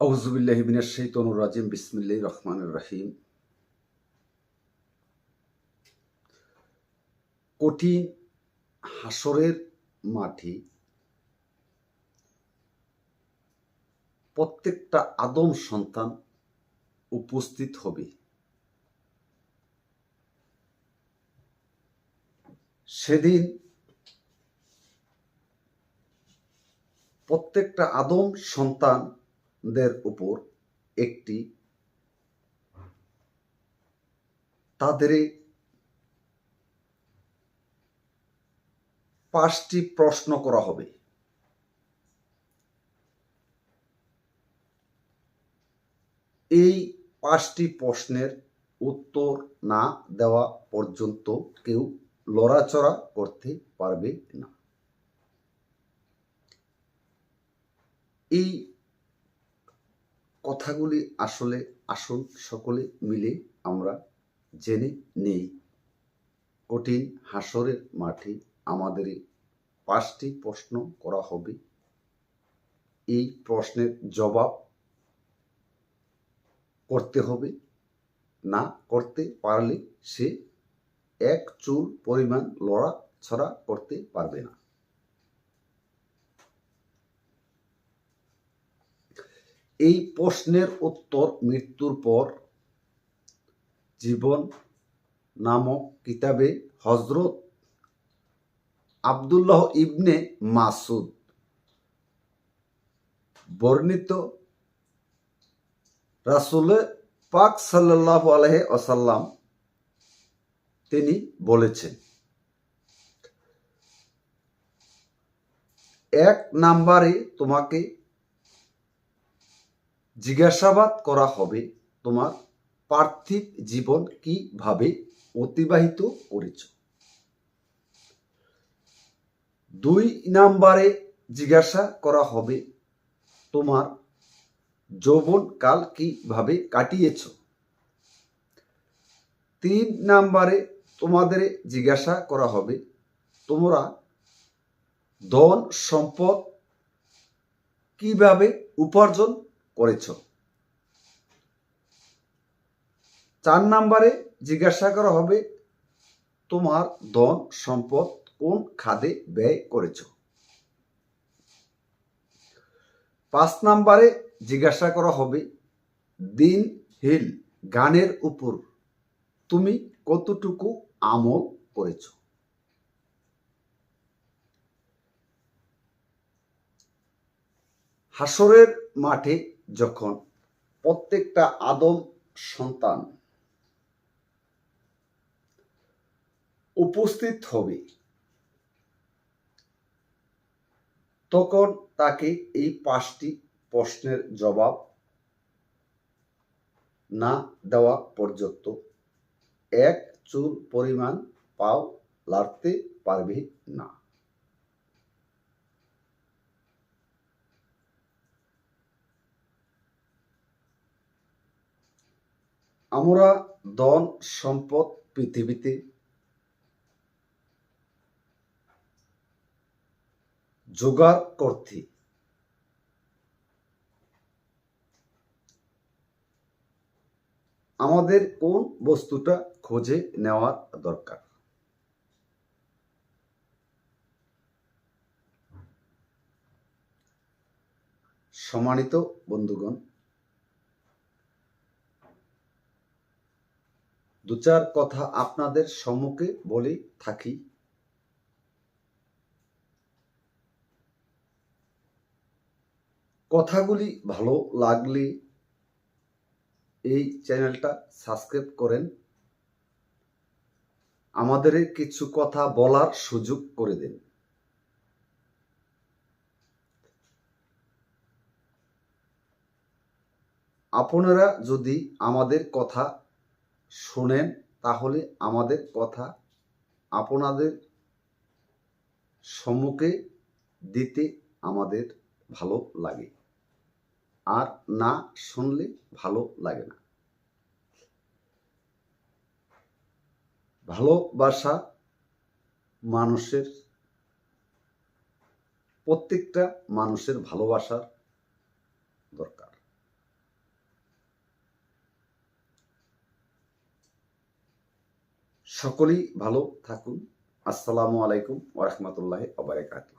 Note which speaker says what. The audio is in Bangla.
Speaker 1: আউজুবিল্লাহ মিনাশ শাইতানির রাজিম, বিসমিল্লাহির রহমানির রহিম। কঠিন হাসরের মাঠে প্রত্যেকটা আদম সন্তান উপস্থিত হবে। সেদিন প্রত্যেকটা আদম সন্তানদের উপর একটি তাদের পাঁচটি প্রশ্ন করা হবে। এই পাঁচটি প্রশ্নের উত্তর না দেওয়া পর্যন্ত কেউ লড়াচড়া করতে পারবে না। এই কথাগুলি আসলে আসুন সকলে মিলে আমরা জেনে নেই। কঠিন হাসরের মাঠে আমাদের পাঁচটি প্রশ্ন করা হবে। এই প্রশ্নের জবাব করতে হবে। না করতে পারলে সে এক চুল পরিমাণ লড়া ছড়া করতে পারবে না। এই প্রশ্নের উত্তর মৃত্যুর পর জীবন নামক কিতাবে হজরত আবদুল্লাহ ইবনে মাসুদ বর্ণিত রাসুল পাক সাল্লাহ আলহে আসাল্লাম তিনি বলেছেন, এক নাম্বারে তোমাকে জিজ্ঞাসাবাদ করা হবে তোমার পার্থিব জীবন কীভাবে অতিবাহিত করেছ? দুই নাম্বারে জিজ্ঞাসা করা হবে তোমার যৌবন কাল কীভাবে কাটিয়েছ? তিন নাম্বারে তোমাদের জিজ্ঞাসা করা হবে তোমরা ধন সম্পদ কীভাবে উপার্জন করেছ। চার নাম্বারে জিজ্ঞাসা করা হবে, তোমার ধন সম্পদ কোন খাদে ব্যয় করেছ? পাঁচ নাম্বারে জিজ্ঞাসা করা হবে, দিন হিল গানের উপর তুমি কতটুকু আমল করেছ? হাসরের মাঠে যখন প্রত্যেকটা আদম সন্তান উপস্থিত হবে, তখন তাকে এই পাঁচটি প্রশ্নের জবাব না দেওয়া পর্যন্ত এক চুল পরিমাণ পাও লাড়তে পারবে না। আমরা ধন সম্পদ পৃথিবীতে জোগাড় করতে আমাদের কোন বস্তুটা খোঁজে নেওয়ার দরকার? সম্মানিত বন্ধুগণ দু চার কথা আপনাদের সম্মুখে বলে, থাকি। কথাগুলি ভালো লাগলে এই চ্যানেলটা সাবস্ক্রাইব করেন। আমাদের কিছু কথা বলার সুযোগ করে দেন। আপনারা যদি আমাদের কথা শোনেন, তাহলে আমাদের কথা আপনাদের সম্মুখে দিতে আমাদের ভালো লাগে। আর না শুনলে ভালো লাগে না। ভালোবাসা মানুষের, প্রত্যেকটা মানুষের ভালোবাসার দরকার। সকলেই ভালো থাকুন। আসসালামু আলাইকুম ওরহমতুল্লাহ ওবরাকাতুহ